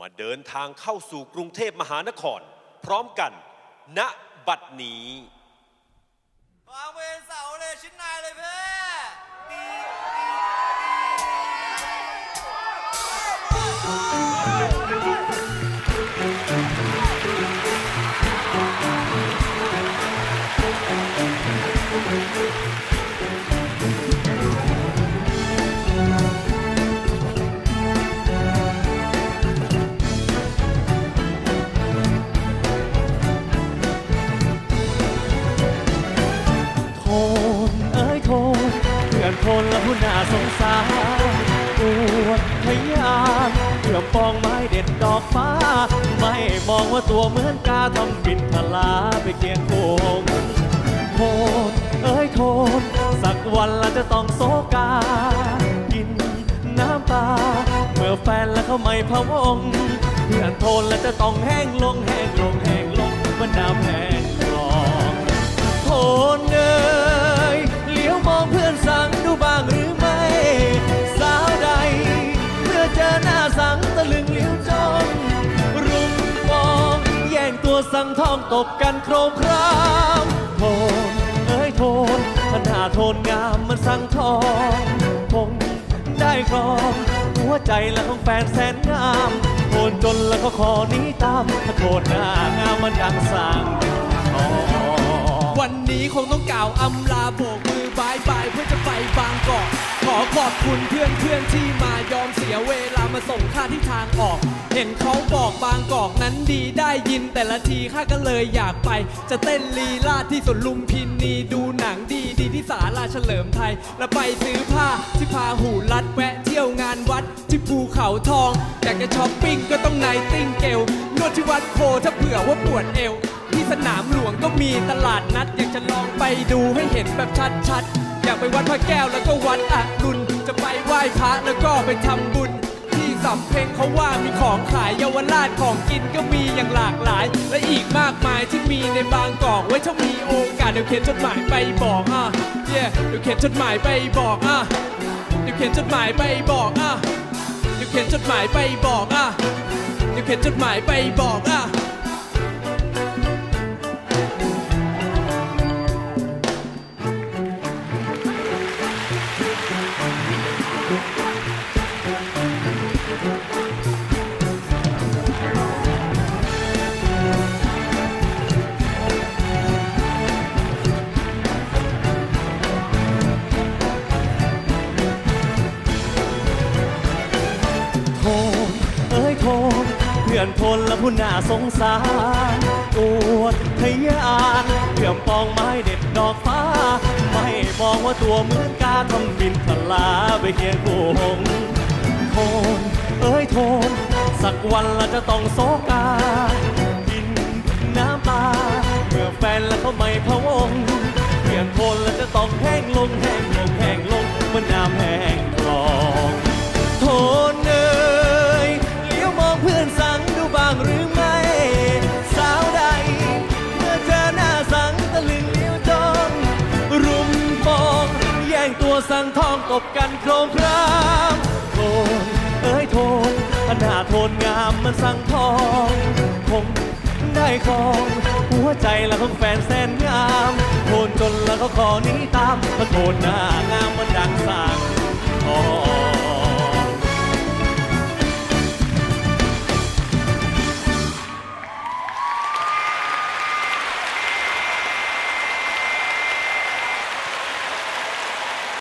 มาเดินทางเข้าสู่กรุงเทพมหานคร พร้อมกันณบัดนี้วางเวรเสาเลยชิ้นนายเลยเพ่โเพื่อนโทนและผู้น่าสงสารอวดพยานเพื่อปองไม้เด็ดดอกฟ้า ไม่มองว่าตัวเหมือนกาทำบินพลาไปเคียงโคงโทนเอ้ยโทนสักวันเราจะต้องโศกา กินน้ำตา เมื่อแฟนและเขาไม่พะวงเพื่อนโทนและจะต้องแห้งลงแห้งลงแห้งลงมันน้ำ สังทองตบกันโครมครามโทนเอ้ยโทนขนาโทนงามมันสังทองคงได้ครองหัวใจและของแฟนแสนงามโทนจนแล้วก็ขอนี้ตามโทนหน้างามมันดังสังทองวันนี้คงต้องกล่าวอำลาโบกมือบายบายเพื่อจะไปบางกอกขอขอบคุณเพื่อนเพื่อนที่มายอมเสียเวลามาส่งข้าที่ทางออก เห็นเขาบอกบางกอกนั้นดีได้ยินแต่ละทีข้าก็เลยอยากไป จะเต้นลีลาดที่สวนลุมพินีดูหนังดีดีที่ศาลาเฉลิมไทย แล้วไปซื้อผ้าที่พาหูรัดแวะเที่ยวงานวัดที่ภูเขาทอง อยากจะช้อปปิ้งก็ต้องไนติ้งเกลนวดที่วัดโพถ้าเผื่อว่าปวดเอว ที่สนามหลวงก็มีตลาดนัด อยากจะลองไปดูให้เห็นแบบชัดๆอยากไปวัดพระแก้วแล้วก็วัดอรุณจะไปไหว้พระแล้วก็ไปทำบุญ สำเพลงเขาว่ามีของขายเยาวราชของกินก็มีอย่างหลากหลาย และอีกมากมายที่มีในบางกอกไว้ถ้ามีโอกาสเดี๋ยวเขียนจดหมายไปบอกอะเย่เดี๋ยวเขียนจดหมายไปบอกอะเดี๋ยวเขียนจดหมายไปบอกอะเดี๋ยวเขียนจดหมายไปบอกอะเดี๋ยวเขียนจดหมายไปบอกอะ โทนเพื่อนทนและผู้น่าสงสารอวดทยานเพื่อปองไม้เด็ดดอกฟ้า ไม่มองว่าตัวเหมือนกาทำบินพลาไปเคียงโกงโทนเอ้ยโทนสักวันเราจะต้องโศกากินน้ำตาเมื่อแฟนและเขาไม่พะวงเพื่อนทนและจะต้องแหงลงแห้งลงแห้งางหรือไม่ สาวใด เมื่อเจอหน้าสังตะลึงเลี้ยวจ้อง รุมปองแย่งตัวสังทองตบกันโครมครามโทนเอ้ยโทนขนาโทนงามมันสังทองคงได้ครองหัวใจและของแฟนแสนงามโทนจนแล้วก็ขอหนี้ตามมาโทนหน้า